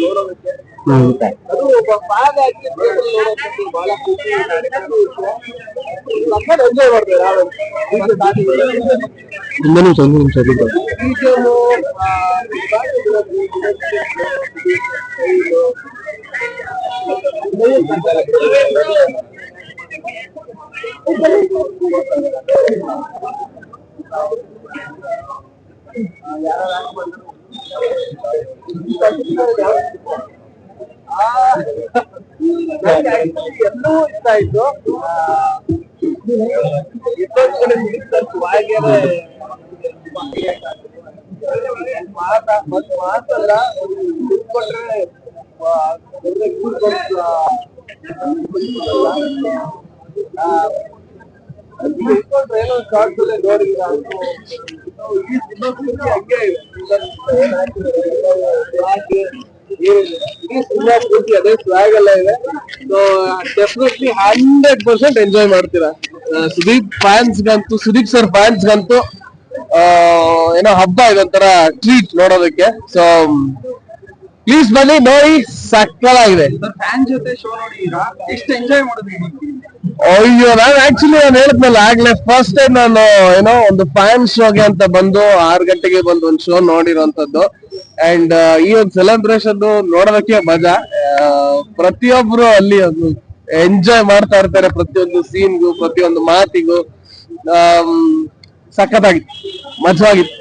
ನೋಡೋದಕ್ಕೆ ಹ್ಮ್ ಅದು ಒಬ್ಬ ಫ್ಯಾನ್ ಆಗಿ theatre ನೋಡೋದಕ್ಕೆ ಬಹಳ ಖುಷಿ ಸಕ್ಕತ್ ಎಂಜಾಯ್ ಮಾಡ್ತಾರೆ ಯಾರು ಒಂದು ನಿಮಿಷ ಒಂದು ನಿಮಿಷ ಬಿಟ್ಟು ಬೀಜಮು ಎಲ್ಲೂ ಇಷ್ಟ ಆಯ್ತು ಮಾತಲ್ಲ ಕೊಟ್ರೆ ಏನೋ ಅದೇ. ಎಲ್ಲ ಇದೆ. ಸೊ ಹಂಡ್ರೆಡ್ ಪರ್ಸೆಂಟ್ ಎಂಜಾಯ್ ಮಾಡ್ತೀರಾ. ಸುದೀಪ್ ಫ್ಯಾನ್ಸ್ ಗಂತೂ ಸುದೀಪ್ ಸರ್ ಫ್ಯಾನ್ಸ್ ಗಂತೂ ಏನೋ ಹಬ್ಬ ಇದೊಂಥರ ಟ್ರೀಟ್ ನೋಡೋದಕ್ಕೆ. ಸೊ ಪ್ಲೀಸ್ ಬನ್ನಿ, ನೋಡಿ ಸಕ್ಕಲಾಗಿದೆ ಫ್ಯಾನ್ ಜೊತೆ ಶೋ ನೋಡಿ ಎಷ್ಟು ಎಂಜಾಯ್ ಮಾಡಿದ್ರಿ ಅಯ್ಯೋ, ನಾನು ಆಕ್ಚುಲಿ ನಾನು ಹೇಳಿದ್ನಲ್ಲ, ಆಗ್ಲೇ ಫಸ್ಟ್ ಟೈಮ್ ನಾನು ಏನೋ ಒಂದು ಫ್ಯಾನ್ ಶೋಗೆ ಅಂತ ಬಂದು ಆರು ಗಂಟೆಗೆ ಬಂದು ಒಂದು ಶೋ ನೋಡಿರೋಂಥದ್ದು ಅಂಡ್ ಈ ಒಂದು ಸೆಲೆಬ್ರೇಷನ್ ನೋಡೋದಕ್ಕೆ ಮಜಾ. ಪ್ರತಿಯೊಬ್ರು ಅಲ್ಲಿ ಒಂದು ಎಂಜಾಯ್ ಮಾಡ್ತಾ ಇರ್ತಾರೆ ಪ್ರತಿಯೊಂದು ಸೀನ್ಗೂ ಪ್ರತಿಯೊಂದು ಮಾತಿಗೂ. ಸಖತ್ತಾಗಿತ್ತು ಮಜವಾಗಿತ್ತು.